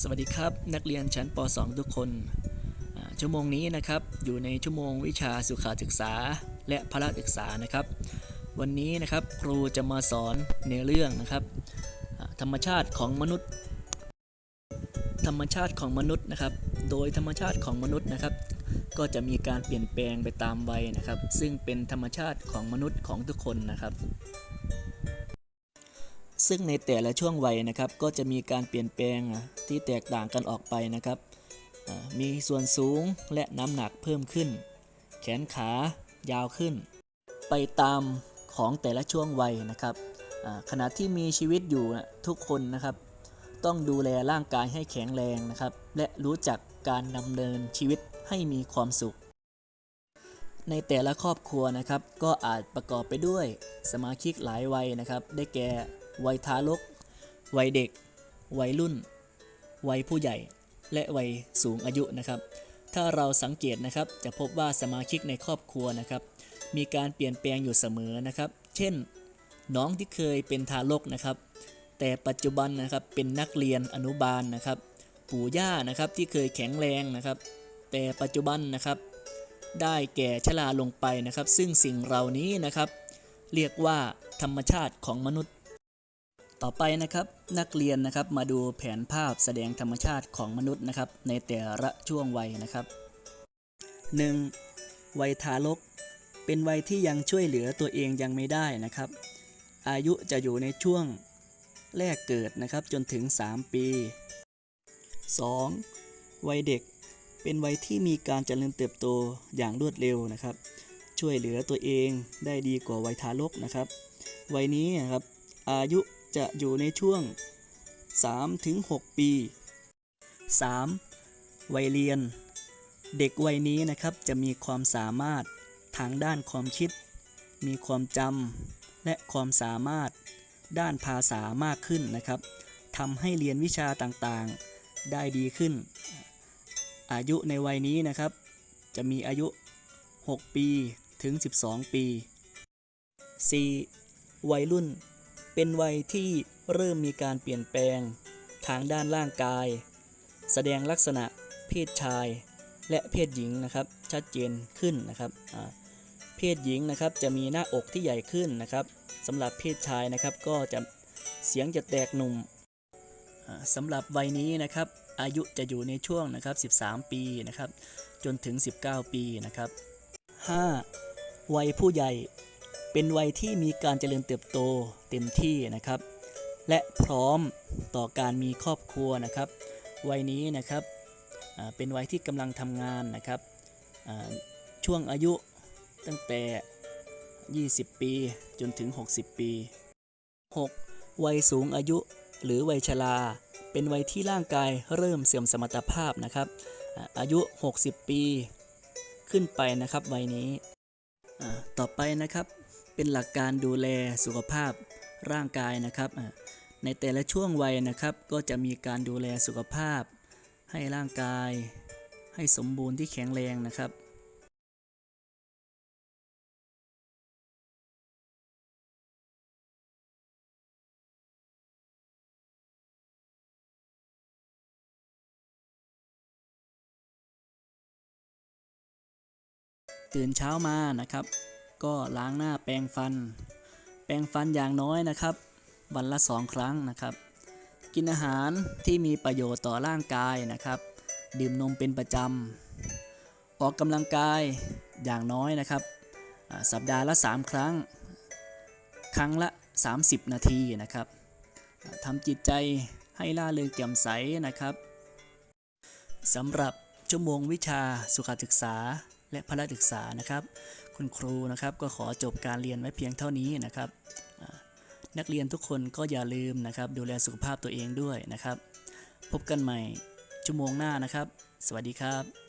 สวัสดีครับ นักเรียนชั้นป .2 ทุกคน ชั่วโมงนี้นะครับอยู่ในชั่วโมงวิชาสุขาศึกษา และพละศึกษานะครับ วันนี้นะครับครูจะมาสอนในเรื่องนะครับ ธรรมชาติของมนุษย์ ธรรมชาติของมนุษย์นะครับ โดยธรรมชาติของมนุษย์นะครับ ก็จะมีการเปลี่ยนแปลงไปตามวัยนะครับ ซึ่งเป็นธรรมชาติของมนุษย์ของทุกคนนะครับ ซึ่งในแต่ละช่วงวัยนะครับ ก็จะมีการเปลี่ยนแปลงที่แตกต่างกันออกไปนะครับ มีส่วนสูงและน้ำหนักเพิ่มขึ้น แขนขายาวขึ้น ไปตามของแต่ละช่วงวัยนะครับขณะที่มีชีวิตอยู่ทุกคนนะครับ ต้องดูแลร่างกายให้แข็งแรงนะครับ และรู้จักการดำเนินชีวิตให้มีความสุข ในแต่ละครอบครัวนะครับ ก็อาจประกอบไปด้วยสมาชิกหลายวัยนะครับ ได้แก่ วัยทารก วัยเด็ก วัยรุ่น วัยผู้ใหญ่ และวัยสูงอายุนะครับ ถ้าเราสังเกตนะครับ จะพบว่าสมาชิกในครอบครัวนะครับ มีการเปลี่ยนแปลงอยู่เสมอนะครับ เช่น น้องที่เคยเป็นทารกนะครับ แต่ปัจจุบันนะครับเป็นนักเรียนอนุบาลนะครับ ปู่ย่านะครับที่เคยแข็งแรงนะครับ แต่ปัจจุบันนะครับ ได้แก่ชราลงไปนะครับ ซึ่งสิ่งเหล่านี้นะครับ เรียกว่าธรรมชาติของมนุษย์ ต่อไปนะครับนักเรียนนะครับมาดูแผนภาพแสดงธรรมชาติของมนุษย์นะครับ ในแต่ละช่วงวัยนะครับ 1. วัยทารก เป็นวัยที่ยังช่วยเหลือตัวเองยังไม่ได้นะครับ อายุจะอยู่ในช่วงแรกเกิดนะครับจนถึง 3 ปี 2. วัยเด็กเป็นวัยที่มีการเจริญเติบโตอย่างรวดเร็วนะครับ ช่วยเหลือตัวเองได้ดีกว่าวัยทารกนะครับ วัยนี้นะครับอายุ จะอยู่ในช่วง 3-6 ปี 3. วัยเรียน เด็กวัยนี้นะครับจะมีความสามารถทางด้านความคิด มีความจำและความสามารถด้านภาษามากขึ้นนะครับทำให้เรียนวิชาต่างๆได้ดีขึ้น อายุในวัยนี้นะครับ จะมีอายุ 6 ปีถึง 12 ปี 4. วัยรุ่น เป็นวัยที่เริ่มมีการเปลี่ยนแปลงทางด้านร่างกาย แสดงลักษณะเพศชายและเพศหญิงนะครับชัดเจนขึ้นนะครับเพศหญิงนะครับจะมีหน้าอกที่ใหญ่ขึ้นนะครับสำหรับเพศชายนะครับก็จะเสียงจะแตกหนุ่มสำหรับวัยนี้นะครับอายุจะอยู่ในช่วงนะครับ 13 ปีนะครับจนถึง 19 ปีนะครับ 5. วัยผู้ใหญ่ เป็นวัยที่มีการเจริญเติบโตเต็มที่นะครับ และพร้อมต่อการมีครอบครัวนะครับ วัยนี้นะครับเป็นวัยที่กำลังทำงานนะครับช่วงอายุตั้งแต่ 20 ปีจนถึง 60 ปี 6. วัยสูงอายุหรือวัยชราเป็นวัยที่ร่างกายเริ่มเสื่อมสมรรถภาพนะครับ อายุ 60 ปี ขึ้นไปนะครับวัยนี้ต่อไปนะครับ เป็นหลักการดูแลสุขภาพร่างกายนะครับ ในแต่ละช่วงวัยนะครับก็จะมีการดูแลสุขภาพ ให้ร่างกาย ให้สมบูรณ์ที่แข็งแรงนะครับตื่นเช้ามานะครับ ก็ล้างหน้าแปรงฟัน แปรงฟันอย่างน้อยนะครับ วันละสองครั้งนะครับ กินอาหารที่มีประโยชน์ต่อร่างกายนะครับ ดื่มนมเป็นประจำ ออกกำลังกายอย่างน้อยนะครับ สัปดาห์ละ 3 ครั้ง ครั้งละ 30 นาทีนะครับทำจิตใจให้ล่าเริงแจ่มใสนะครับสำหรับชั่วโมงวิชาสุขศึกษา และพละศึกษานะครับ คุณครูนะครับก็ขอจบการเรียนไว้เพียงเท่านี้นะครับ นักเรียนทุกคนก็อย่าลืมนะครับ ดูแลสุขภาพตัวเองด้วยนะครับ พบกันใหม่ชั่วโมงหน้านะครับ สวัสดีครับ